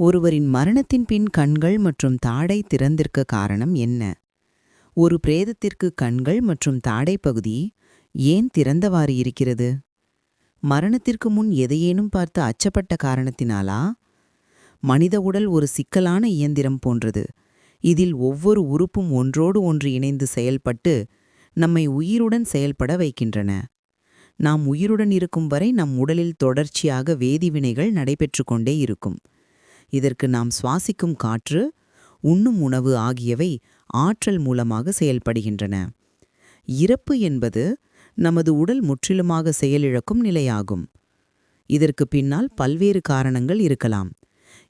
ஒருவரின் மரணத்தின் பின் கண்கள் மற்றும் தாடை திறந்திருக்க காரணம் என்ன? ஒரு பிரேதத்திற்கு கண்கள் மற்றும் தாடை பகுதி ஏன் திறந்தவாறு இருக்கிறது? மரணத்திற்கு முன் எதையேனும் பார்த்து அச்சப்பட்ட காரணத்தினாலா? மனித உடல் ஒரு சிக்கலான இயந்திரம் போன்றது. இதில் ஒவ்வொரு உறுப்பும் ஒன்றோடு ஒன்று இணைந்து செயல்பட்டு நம்மை உயிருடன் செயல்பட வைக்கின்றன. நாம் உயிருடன் இருக்கும் வரை நம் உடலில் தொடர்ச்சியாக வேதிவினைகள் நடைபெற்று கொண்டே இருக்கும். இதற்கு நாம் சுவாசிக்கும் காற்று உண்ணும் உணவு ஆகியவை ஆற்றல் மூலமாக செயல்படுகின்றன. இறப்பு என்பது நமது உடல் முற்றிலுமாக செயலிழக்கும் நிலையாகும். இதற்கு பின்னால் பல்வேறு காரணங்கள் இருக்கலாம்.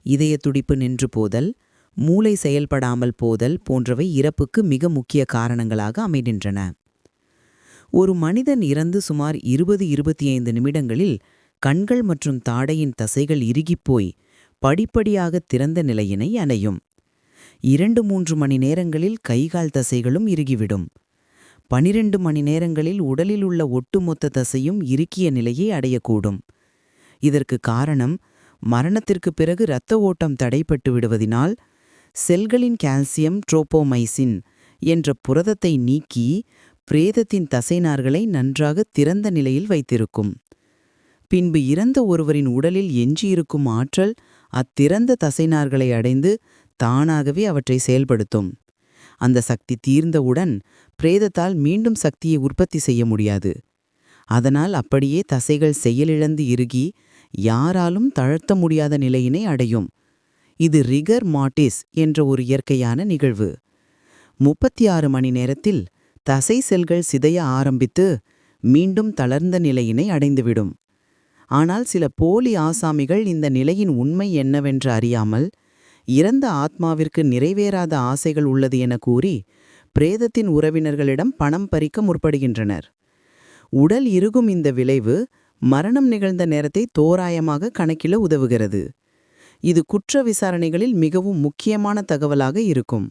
இதய துடிப்பு நின்று போதல் மூளை செயல்படாமல் போதல் போன்றவை இறப்புக்கு மிக முக்கிய காரணங்களாக அமைகின்றன. ஒரு மனிதன் இறந்து சுமார் இருபது இருபத்தி ஐந்து நிமிடங்களில் கண்கள் மற்றும் தாடையின் தசைகள் இறுகிப்போய் படிப்படியாக திறந்த நிலையினை அணையும். இரண்டு மூன்று மணி நேரங்களில் கைகால் தசைகளும் இறுகிவிடும். பனிரெண்டு மணி நேரங்களில் உடலில் உள்ள ஒட்டுமொத்த தசையும் இறுக்கிய நிலையை அடையக்கூடும். இதற்கு காரணம் மரணத்திற்கு பிறகு இரத்த ஓட்டம் தடைப்பட்டு விடுவதினால் செல்களின் கால்சியம் ட்ரோப்போமைசின் என்ற புரதத்தை நீக்கி பிரேதத்தின் தசைநார்களை நன்றாக திறந்த நிலையில் வைத்திருக்கும். பின்பு இறந்த ஒருவரின் உடலில் எஞ்சியிருக்கும் ஆற்றல் அத்திறந்த தசைநார்களை அடைந்து தானாகவே அவற்றை செயல்படுத்தும். அந்த சக்தி தீர்ந்தவுடன் பிரேதத்தால் மீண்டும் சக்தியை உற்பத்தி செய்ய முடியாது. அதனால் அப்படியே தசைகள் செயலிழந்து இறுகி யாராலும் தளர்த்த முடியாத நிலையினை அடையும். இது ரிகர் மாட்டிஸ் என்ற ஒரு இயற்கையான நிகழ்வு. முப்பத்தி ஆறு மணி நேரத்தில் தசை செல்கள் சிதைய ஆரம்பித்து மீண்டும் தளர்ந்த நிலையினை அடைந்துவிடும். ஆனால் சில போலி ஆசாமிகள் இந்த நிலையின் உண்மை என்னவென்று அறியாமல் இறந்த ஆத்மாவிற்கு நிறைவேறாத ஆசைகள் உள்ளது என கூறி பிரேதத்தின் உறவினர்களிடம் பணம் பறிக்க முற்படுகின்றனர். உடல் இறுகும் இந்த விளைவு மரணம் நிகழ்ந்த நேரத்தை தோராயமாக கணக்கில உதவுகிறது. இது குற்ற விசாரணைகளில் மிகவும் முக்கியமான தகவலாக இருக்கும்.